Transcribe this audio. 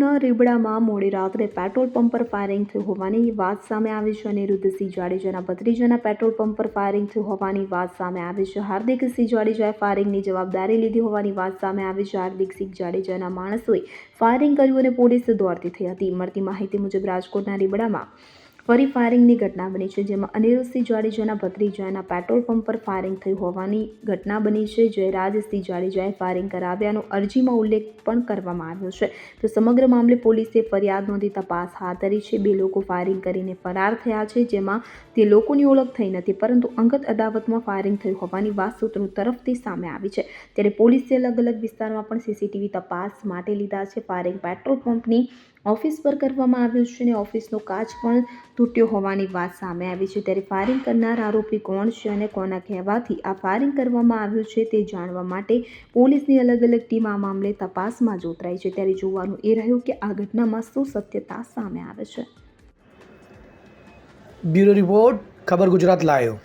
રાજકોટના રીબડામાં મોડી રાત્રે પેટ્રોલ પંપ પર ફાયરિંગ થયું હોવાની વાત સામે આવી છે અનિરુદ્ધસિંહ જાડેજાના ભત્રીજાના પેટ્રોલ પંપ પર ફાયરિંગ થયું હોવાની વાત સામે આવી છે. હાર્દિકસિંહ જાડેજાએ ફાયરિંગની જવાબદારી લીધી હોવાની વાત સામે આવી છે. હાર્દિકસિંહ જાડેજાના માણસોએ ફાયરિંગ કર્યું અને પોલીસ દોડતી થઈ હતી. મળતી માહિતી મુજબ રાજકોટના રીબડામાં ફરી ફાયરિંગની ઘટના બની છે, જેમાં અનિરુદ્ધસિંહ જાડેજાના ભત્રીજાના પેટ્રોલ પંપ પર ફાયરિંગ થયું હોવાની ઘટના બની છે. જે રાજસિંહ જાડેજાએ ફાયરિંગ કરાવ્યાનો અરજીમાં ઉલ્લેખ પણ કરવામાં આવ્યો છે. તો સમગ્ર મામલે પોલીસે ફરિયાદ નોંધી તપાસ હાથ ધરી છે. બે લોકો ફાયરિંગ કરીને ફરાર થયા છે, જેમાં તે લોકોની ઓળખ થઈ નથી, પરંતુ અંગત અદાવતમાં ફાયરિંગ થયું હોવાની વાત સૂત્રો તરફથી સામે આવી છે. ત્યારે પોલીસે અલગ અલગ વિસ્તારમાં પણ સીસીટીવી તપાસ માટે લીધા છે. ફાયરિંગ પેટ્રોલ પંપની ઓફિસ પર કરવામાં આવ્યું છે અને ઓફિસનો કાચ પણ તૂટ્યો હોવાની વાત સામે આવી છે. ત્યારે ફાયરિંગ કરનાર આરોપી કોણ છે અને કોના કહેવાથી આ ફાયરિંગ કરવામાં આવ્યું છે તે જાણવા માટે પોલીસની અલગ અલગ ટીમ આ મામલે તપાસમાં જોતરાઈ છે. ત્યારે જોવાનું એ રહ્યું કે આ ઘટનામાં શું સત્યતા સામે આવે છે. બ્યુરો રિપોર્ટ, ખબર ગુજરાત લાયો